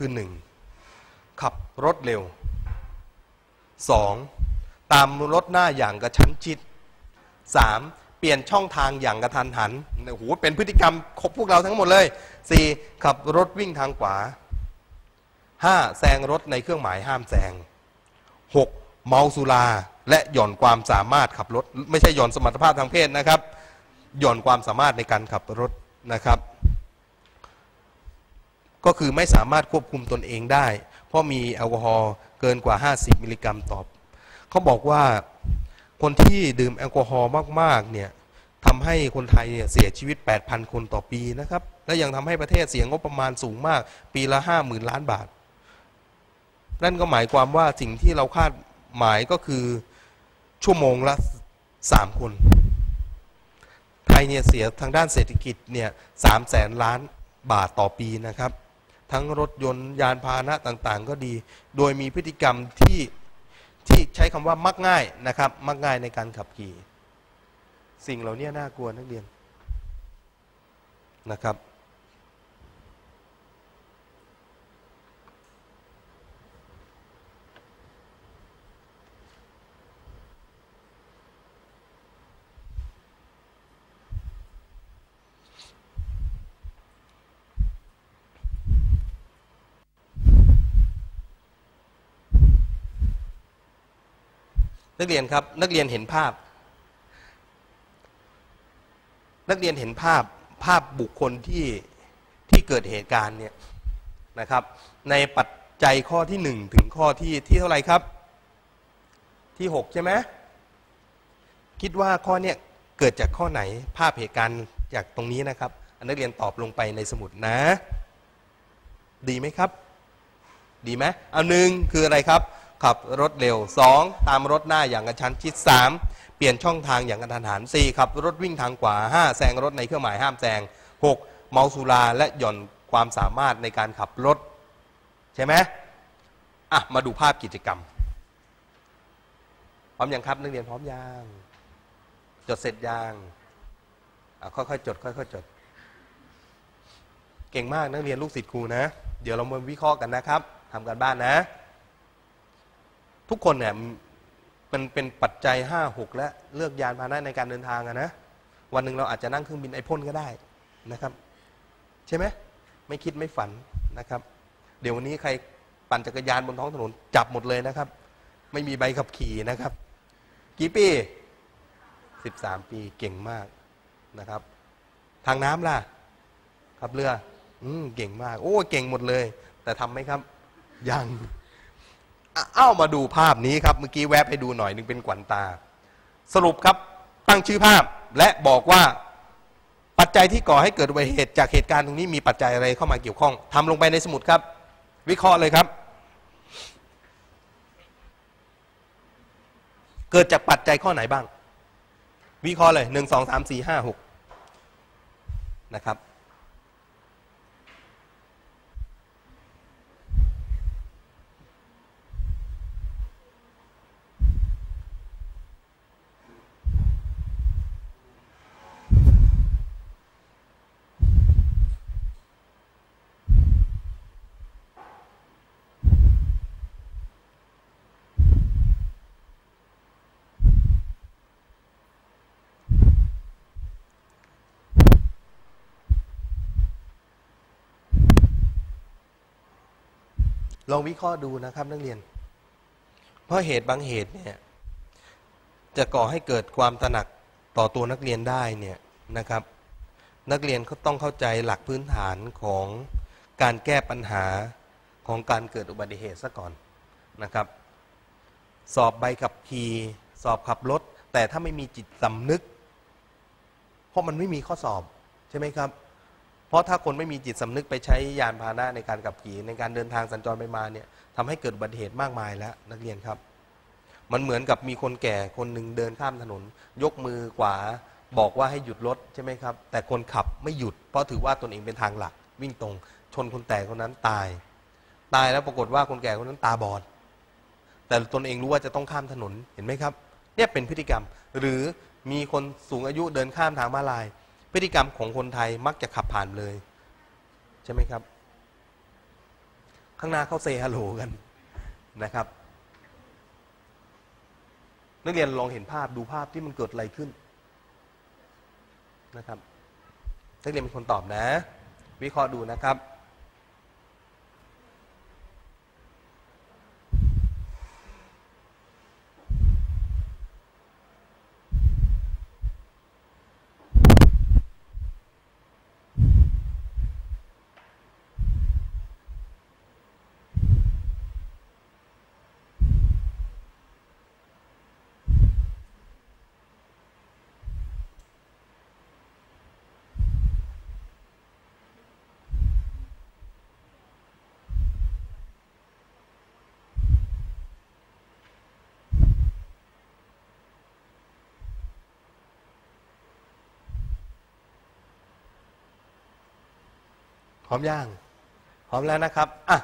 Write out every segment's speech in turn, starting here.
คือหนึ่งขับรถเร็วสองตามรถหน้าอย่างกระชั้นชิดสามเปลี่ยนช่องทางอย่างกระทันหันโอ้โหเป็นพฤติกรรมครบพวกเราทั้งหมดเลยสี่ขับรถวิ่งทางขวาห้าแซงรถในเครื่องหมายห้ามแซงหกเมาสุราและหย่อนความสามารถขับรถ ไม่ใช่หย่อนสมรรถภาพทางเพศนะครับ หย่อนความสามารถในการขับรถนะครับ ก็คือไม่สามารถควบคุมตนเองได้ เพราะมีแอลกอฮอล์เกินกว่า 50 มิลลิกรัมต่อเขาบอกว่าคนที่ดื่มแอลกอฮอล์มากๆเนี่ยทำให้คนไทยเนี่ยเสียชีวิต 8,000 คนต่อปีนะครับ และยังทำให้ประเทศเสียงบประมาณสูงมาก ปีละ 50,000 ล้านบาท นั่นก็หมายความว่าสิ่งที่เราคาดหมายก็คือชั่วโมงละ 3 คน ไทยเนี่ยเสียทางด้านเศรษฐกิจเนี่ยสามแสนล้านบาทต่อปีนะครับ ทั้งรถยนต์ยานพาหนะต่างๆ ก็ดี โดยมีพฤติกรรมที่ที่ใช้คำว่ามักง่ายนะครับ มักง่ายในการขับขี่ สิ่งเหล่านี้น่ากลัวนักเรียนนะครับ นักเรียนครับ นักเรียนเห็นภาพ นักเรียนเห็นภาพภาพบุคคลที่ที่เกิดเหตุการณ์เนี่ยนะครับ ในปัจจัยข้อที่หนึ่งถึงข้อที่ที่เท่าไหร่ครับ ที่หกใช่ไหมคิดว่าข้อเนี้ยเกิดจากข้อไหนภาพเหตุการณ์จากตรงนี้นะครับนนักเรียนตอบลงไปในสมุดนะ ดีไหมครับ ดีไหมเอาหนึ่งคืออะไรครับ ขับรถเร็ว 2. ตามรถหน้าอย่างกระชั้นชิด 3. เปลี่ยนช่องทางอย่างกระทันหัน 4. ขับรถวิ่งทางขวา 5. แซงรถในเครื่องหมายห้ามแซง 6. เมาสุราและหย่อนความสามารถในการขับรถ ใช่ไหมอะ มาดูภาพกิจกรรม พร้อมยังครับนักเรียนพร้อมยังจดเสร็จยังอะค่อยๆจดค่อยๆจด เก่งมากนักเรียนลูกศิษย์ครูนะ เดี๋ยวเรามาวิเคราะห์กันนะครับทำกันบ้านนะ ทุกคนเนี่ยมันเป็นปัจจัยห้าหกและเลือกยานพาหนะในการเดินทางอะนะวันหนึ่งเราอาจจะนั่งเครื่องบินไอพ่นก็ได้นะครับ ใช่ไหมไม่คิดไม่ฝันนะครับ เดี๋ยววันนี้ใครปั่นจักรยานบนท้องถนนจับหมดเลยนะครับ ไม่มีใบขับขี่นะครับ กี่ปีสิบสามปีเก่งมากนะครับ ทางน้ำล่ะขับเรือ อืมเก่งมาก โอ้ เก่งหมดเลย แต่ทำไหมครับ ยัง เอ้ามาดูภาพนี้ครับ เมื่อกี้แวบให้ดูหน่อยหนึงเป็นขวัญตา สรุปครับตั้งชื่อภาพและบอกว่าปัจจัยที่ก่อให้เกิดอุบัติเหตุจากเหตุการณ์ตรงนี้มีปัจจัยอะไรเข้ามาเกี่ยวข้องทำลงไปในสมุดครับ วิเคราะห์เลยครับ เกิดจากปัจจัยข้อไหนบ้าง วิเคราะห์เลยหนึ่งสองสามสี่ห้าหกนะครับ ลองวิเคราะห์ดูนะครับนักเรียน เพราะเหตุบางเหตุเนี่ยจะก่อให้เกิดความตระหนักต่อตัวนักเรียนได้เนี่ยนะครับ นักเรียนเขาต้องเข้าใจหลักพื้นฐานของการแก้ปัญหาของการเกิดอุบัติเหตุซะก่อนนะครับ สอบใบขับขี่สอบขับรถ แต่ถ้าไม่มีจิตสำนึก เพราะมันไม่มีข้อสอบใช่ไหมครับ เพราะถ้าคนไม่มีจิตสำนึกไปใช้ยานพาหนะในการขับขี่ในการเดินทางสัญจรไปมาเนี่ยทำให้เกิดอุบัติเหตุมากมายแล้วนักเรียนครับ มันเหมือนกับมีคนแก่คนหนึ่งเดินข้ามถนน ยกมือขวาบอกว่าให้หยุดรถใช่ไหมครับ แต่คนขับไม่หยุด เพราะถือว่าตนเองเป็นทางหลัก วิ่งตรง ชนคนแก่คนนั้นตาย ตายแล้วปรากฏว่าคนแก่คนนั้นตาบอด แต่ตนเองรู้ว่าจะต้องข้ามถนนเห็นไหมครับ เนี่ยเป็นพฤติกรรมหรือมีคนสูงอายุเดินข้ามทางม้าลาย พฤติกรรมของคนไทยมักจะขับผ่านเลย ใช่ไหมครับ ข้างหน้าเขาเซฮัลโหลกันนะครับ นักเรียนลองเห็นภาพดูภาพที่มันเกิดอะไรขึ้นนะครับนักเรียนเป็นคนตอบนะ วิเคราะห์ดูนะครับ พร้อมย่างพร้อมแล้วนะครับอะ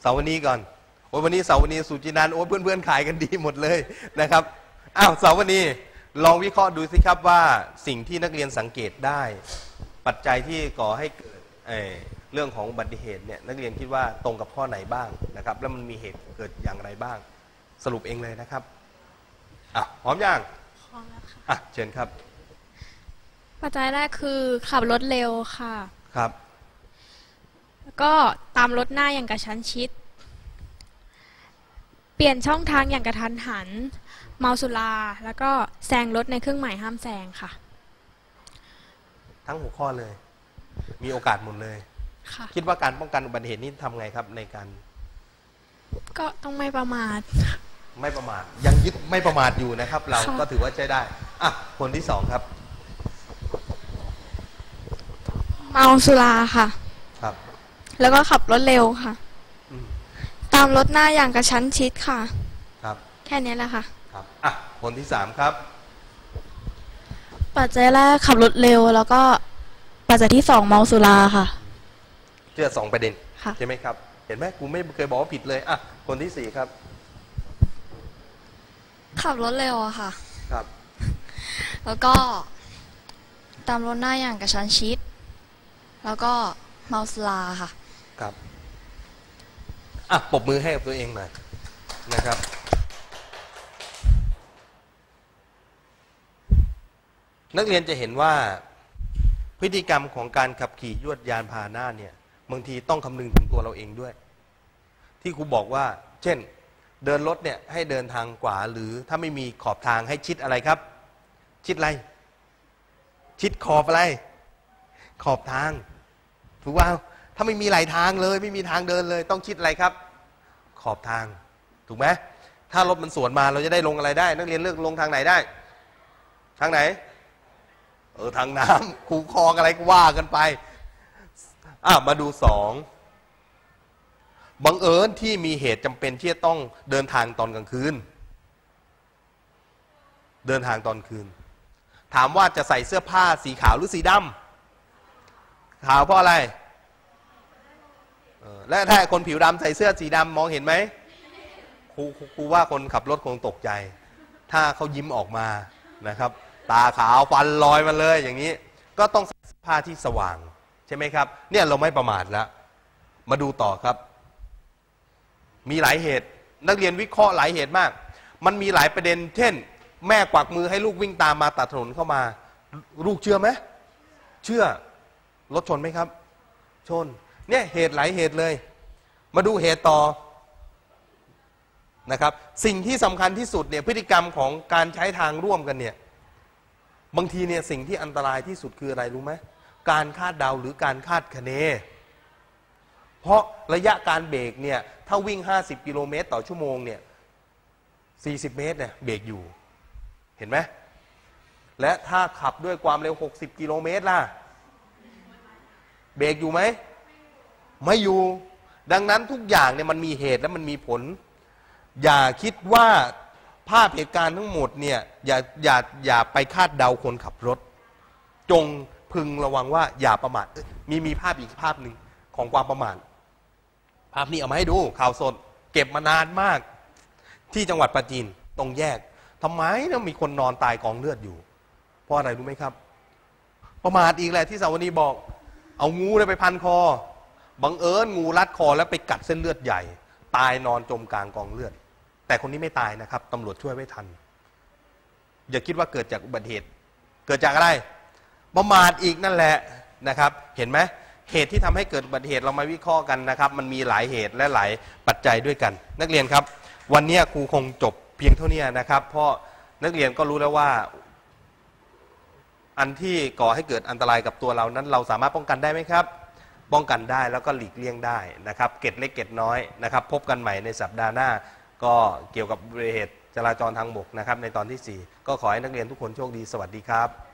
เสาร์วันนี้ก่อนโอ้ยวันนี้เสาร์วันนี้สุจินันท์โอ้ยเพื่อนๆขายกันดีหมดเลยนะครับอ้าวเสาร์วันนี้ลองวิเคราะห์ดูสิครับว่าสิ่งที่นักเรียนสังเกตได้ ปัจจัยที่ก่อให้เกิดเอ่อเรื่องของอุบัติเหตุเนี่ยนักเรียนคิดว่าตรงกับข้อไหนบ้างนะครับ แล้วมันมีเหตุเกิดอย่างไรบ้าง สรุปเองเลยนะครับอะพร้อมย่างพร้อมแล้วค่ะอะเชิญครับ ปัจจัยแรกคือขับรถเร็วค่ะ ครับแล้ว ก็ตามรถหน้าอย่างกระชั้นชิด เปลี่ยนช่องทางอย่างกระทันหัน เมาสุราแล้วก็แซงรถในเครื่องหมายห้ามแซงค่ะ ทั้งหัวข้อเลย มีโอกาสหมดเลยค่ะคิดว่าการป้องกันอุบัติเหตุนี่ทำไงครับในการ ก็ต้องไม่ประมาท ไม่ประมาท ยังยึดไม่ประมาทอยู่นะครับ เราค่ะก็ถือว่าใช้ได้อะคนที่สองครับ เมาสุราค่ะครับ แล้วก็ขับรถเร็วค่ะอืมตามรถหน้าอย่างกระชั้นชิดค่ะ ครับ แค่นี้แหละค่ะ ครับ อะ คนที่สามครับ ปัจจัยแรกขับรถเร็ว แล้วก็ปัจจัยที่สองเมาสุราค่ะ เชื่อสองประเด็นค่ะใช่ไหมครับ เห็นไหมกูไม่เคยบอกว่าผิดเลย อะ คนที่สี่ครับ ขับรถเร็วอะค่ะ ครับ แล้วก็ตามรถหน้าอย่างกระชั้นชิด แล้วก็เมาสุราค่ะ ครับอะปบมือให้กับตัวเองหน่อยนะครับ นักเรียนจะเห็นว่าพฤติกรรมของการขับขี่ยวดยานพาหนะเนี่ยบางทีต้องคำนึงถึงตัวเราเองด้วย ที่ครูบอกว่า เช่น เดินรถเนี่ยให้เดินทางขวาหรือถ้าไม่มีขอบทางให้ชิดอะไรครับ ชิดอะไร ชิดขอบอะไร ขอบทางถูกว่า ถ้าไม่มีไหลทางเลย ไม่มีทางเดินเลย ต้องชิดอะไรครับ ขอบทาง ถูกไหมถ้ารถมันสวนมาเราจะได้ลงอะไรได้ นักเรียนเลือกลงทางไหนได้ ทางไหน เออทางน้ำคูคลองอะไรก็ว่ากันไปอะมาดูสองบังเอิญที่มีเหตุจำเป็นที่จะต้องเดินทางตอนกลางคืน เดินทางตอนคืน ถามว่าจะใส่เสื้อผ้าสีขาวหรือสีดำขาวเพราะอะไร และถ้าคนผิวดำใส่เสื้อสีดำมองเห็นไหมครูครูครูว่าคนขับรถคงตกใจ ถ้าเขายิ้มออกมานะครับ ตาขาวฟันลอยมาเลยอย่างนี้ ก็ต้องใส่เสื้อผ้าที่สว่าง ใช่ไหมครับ เนี่ยเราไม่ประมาทแล้ว มาดูต่อครับ มีหลายเหตุ นักเรียนวิเคราะห์หลายเหตุมาก มันมีหลายประเด็น เช่น แม่กวักมือให้ลูกวิ่งตามมาตัดถนนเข้ามา ลูกเชื่อไหมเชื่อรถชนไหมครับ ชน เนี่ยเหตุหลายเหตุเลย มาดูเหตุต่อนะครับ สิ่งที่สำคัญที่สุดเนี่ยพฤติกรรมของการใช้ทางร่วมกันเนี่ยบางทีเนี่ยสิ่งที่อันตรายที่สุดคืออะไรรู้ไหมการคาดเดาหรือการคาดคะเน เพราะระยะการเบรกเนี่ยถ้าวิ่ง 50 กิโลเมตรต่อชั่วโมงเนี่ย40 เมตรเนี่ยเบรกอยู่เห็นไหมและถ้าขับด้วยความเร็ว 60 กิโลเมตรล่ะ เบรกอยู่ไหม ไม่อยู่ ดังนั้นทุกอย่างเนี่ยมันมีเหตุและมันมีผล อย่าคิดว่าภาพเหตุการณ์ทั้งหมดเนี่ยอย่าอย่าอย่าไปคาดเดาคนขับรถ จงพึงระวังว่าอย่าประมาทมีมีภาพอีกภาพหนึ่งของความประมาทภาพนี้เอามาให้ดูข่าวสด เก็บมานานมาก ที่จังหวัดปราจีนตรงแยกทำไมเนี่ยมีคนนอนตายกองเลือดอยู่ เพราะอะไรรู้ไหมครับ ประมาทอีกแหละที่สาวนีบอก เอางูไปพันคอ บังเอิญงูรัดคอแล้วไปกัดเส้นเลือดใหญ่ ตายนอนจมกลางกองเลือด แต่คนนี้ไม่ตายนะครับตำรวจช่วยไว้ทัน อย่าคิดว่าเกิดจากอุบัติเหตุ เกิดจากอะไรประมาทอีกนั่นแหละนะครับ เห็นไหมเหตุที่ทำให้เกิดอุบัติเหตุเรามาวิเคราะห์กันนะครับ มันมีหลายเหตุและหลายปัจจัยด้วยกัน นักเรียนครับ วันนี้ครูคงจบเพียงเท่านี้นะครับ เพราะนักเรียนก็รู้แล้วว่า อันที่ก่อให้เกิดอันตรายกับตัวเรานั้น เราสามารถป้องกันได้ไหมครับ ป้องกันได้แล้วก็หลีกเลี่ยงได้นะครับเกตเล็กเกตน้อยนะครับ พบกันใหม่ในสัปดาห์หน้า ก็เกี่ยวกับเหตุจราจรทางบกนะครับในตอนที่ 4 ก็ขอให้นักเรียนทุกคนโชคดีสวัสดีครับ